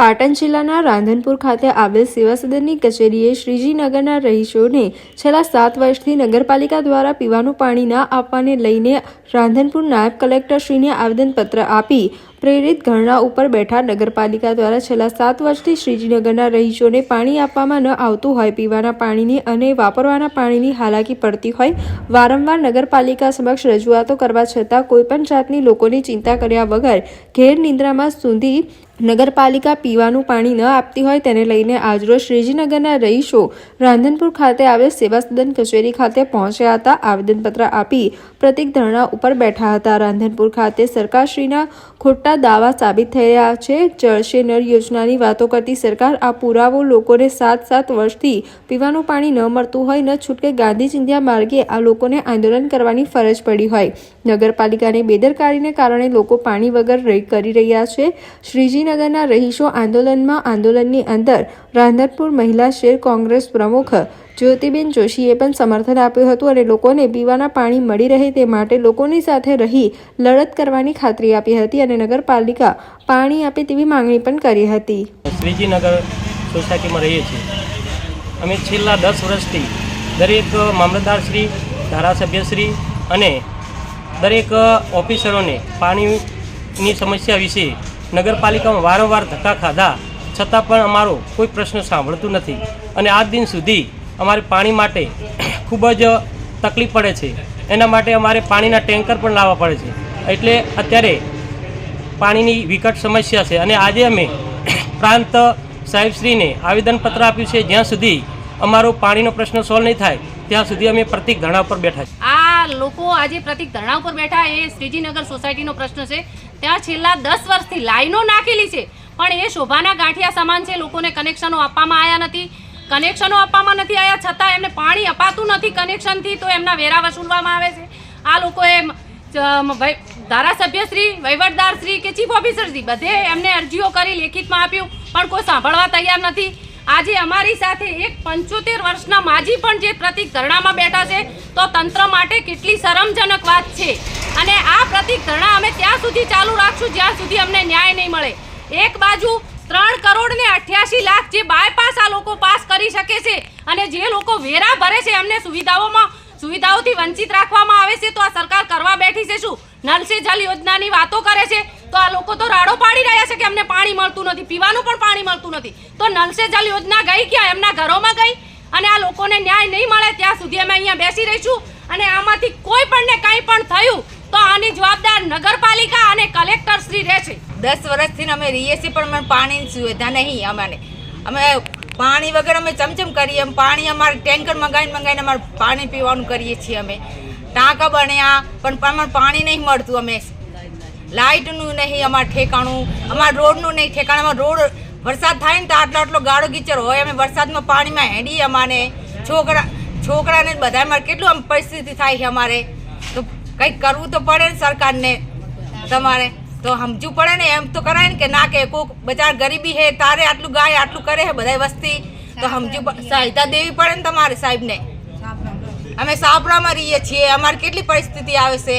પાટણ જિલ્લાના રાંધનપુર ખાતે આવેલ સેવા કચેરીએ શ્રીજીનગરના રહીશોને છેલ્લા સાત વર્ષથી નગરપાલિકા દ્વારા પીવાનું પાણી ના આપવાને લઈને રાંધનપુર નાયબ કલેક્ટરશ્રીને આવેદનપત્ર આપી પ્રેરિત ધરણા ઉપર બેઠા નગરપાલિકા દ્વારા છેલ્લા સાત વર્ષથી શ્રીજીનગરના રહીશોને પાણી આપવામાં ન આવતું હોય, પીવાના પાણીની અને વાપરવાના પાણીની હાલાકી પડતી હોય, વારંવાર નગરપાલિકા સમક્ષ રજૂઆતો કરવા છતાં કોઈપણ જાતની લોકોની ચિંતા કર્યા વગર ઘેર નિંદ્રામાં સુધી નગરપાલિકા પીવાનું પાણી ન આપતી હોય તેને લઈને આજરોજ શ્રીજીનગરના રહીશો રાંધનપુર ખાતે આવેલ સેવા સદન કચેરી ખાતે પહોંચ્યા હતા. આવેદનપત્ર આપી પ્રતિક ધરણા ઉપર બેઠા હતા. રાંધનપુર ખાતે સરકારશ્રીના ખોટા દાવા સાબિત થઈ રહ્યા છે. જળશે નળ યોજનાની વાતો કરતી સરકાર આ પુરાવો લોકોને સાત સાત વર્ષથી પીવાનું પાણી ન મળતું હોય, ન છૂટકે ગાંધી ચિંધ્યા માર્ગે આ લોકોને આંદોલન કરવાની ફરજ પડી હોય. નગરપાલિકાની બેદરકારીને કારણે લોકો પાણી વગર કરી રહ્યા છે. શ્રીજીનગરના રહીશો આંદોલનમાં આંદોલનની અંદર રાંધનપુર મહિલા શેર કોંગ્રેસ પ્રમુખ જ્યોતિબેન જોશીએ પણ સમર્થન આપ્યું હતું અને લોકોને પીવાના પાણી મળી રહે તે માટે લોકોની સાથે રહી લડત કરવાની ખાતરી આપી હતી અને નગરપાલિકા પાણી આપે તેવી માંગણી પણ કરી હતી. શ્રીજીનગર સોસાયટીમાં રહીએ છીએ. અમે છેલ્લા દસ વર્ષથી દરેક મામલતદારશ્રી ધારાસભ્યશ્રી અને દરેક ઓફિસરોને પાણીની સમસ્યા વિશે નગરપાલિકામાં વારંવાર ધક્કા ખાધા, છતાં પણ અમારો કોઈ પ્રશ્ન સાંભળતું નથી. અને આજ દિન સુધી અમારે પાણી માટે ખૂબ જ તકલીફ પડે છે. એના માટે અમારે પાણીના ટેન્કર પણ લાવવા પડે છે. એટલે અત્યારે પાણીની વિકટ સમસ્યા છે. અને આજે અમે પ્રાંત સાહેબશ્રીને આવેદનપત્ર આપ્યું છે. જ્યાં સુધી અમારો પાણીનો પ્રશ્ન સોલ્વ નહીં થાય, ત્યાં સુધી અમે પ્રતિક ધરણા પર બેઠા છીએ. આ લોકો આજે પ્રતિક ધરણા ઉપર બેઠા. એ શ્રીજીનગર સોસાયટીનો પ્રશ્ન છે. ત્યાં છેલ્લા દસ વર્ષથી લાઈનો નાખેલી છે. પણ એ શોભાના ગાંઠિયા સમાન છે, લોકોને કનેક્શનો આપવામાં આવ્યા નથી. કનેક્શનો આપવામાં નથી આવ્યા છતાં એમને પાણી અપાતું નથી કનેક્શનથી, તો એમના વેરા વસૂલવામાં આવે છે. આ લોકોએ ધારાસભ્યશ્રી વહીવટદારશ્રી કે ચીફ ઓફિસરશ્રી બધે એમને અરજીઓ કરી લેખિતમાં આપ્યું, પણ કોઈ સાંભળવા તૈયાર નથી. આજે અમારી સાથે એક પંચોતેર વર્ષના માજી પણ જે પ્રતિક ધરણામાં બેઠા છે, તો તંત્ર માટે કેટલી શરમજનક વાત છે. અને આ પ્રતિક ધરણા અમે ત્યાં સુધી ચાલુ રાખશું, જ્યાં સુધી અમને ન્યાય નહીં મળે. એક બાજુ ત્રણ કરોડ ને અઠ્યાસી લાખ જે બાયપાસ આ લોકો પાસ કરી શકે છે અને જે લોકો વેરા ભરે છે એમને સુવિધાઓમાં, સુવિધાઓથી વંચિત રાખવામાં આવે છે, તો આ સરકાર કરવા બેઠી છે શું? નલ સે જલ યોજનાની વાતો કરે છે, તો આ લોકો તો રાડો પાડી છે કે અમને પાણી મળતું નથી, પીવાનું પણ પાણી મળતું નથી. તો નલ જલ યોજના ગઈ ક્યાં? એમના ઘરોમાં ગઈ. અને આ લોકોને ન્યાય નહીં મળે ત્યાં સુધી અમે અહીંયા બેસી રહીશું. અને આમાંથી કોઈ પણને કંઈ પણ થયું, તો આની જવાબદાર નગરપાલિકા અને કલેક્ટર શ્રી રહેશે દસ વર્ષથી અમે રહીએ છીએ, પણ મને પાણીની સુવિધા નહીં અમને અમે પાણી વગર અમે ચમચમ કરીએ. પાણી અમારે ટેન્કર મંગાવીને મંગાવીને અમારે પાણી પીવાનું કરીએ છીએ અમે. ટાંકા બન્યા, પણ પણ પાણી નહીં મળતું અમે. લાઇટનું નહીં, અમારે ઠેકાણું, અમારા રોડનું નહીં, ઠેકાણું અમારો રોડ વરસાદ થાય ને તો આટલો આટલો ગાળો ગીચર હોય. અમે વરસાદમાં પાણીમાં હેડીએ અમારે છોકરા, છોકરાને બધા અમારે કેટલું આમ પરિસ્થિતિ થાય છે અમારે. તો કંઈક કરવું તો પડે ને સરકારને તમારે. તો સમજવું પડે ને, એમ તો કરાય ને કે ના કે કોક બજાર ગરીબી હે, તારે આટલું ગાય આટલું કરે હે બધા વસ્તી. તો સમજવું સહાયતા દેવી પડે ને તમારે સાહેબને. અમે સાપરામાં રહીએ છીએ, અમારે કેટલી પરિસ્થિતિ આવે છે?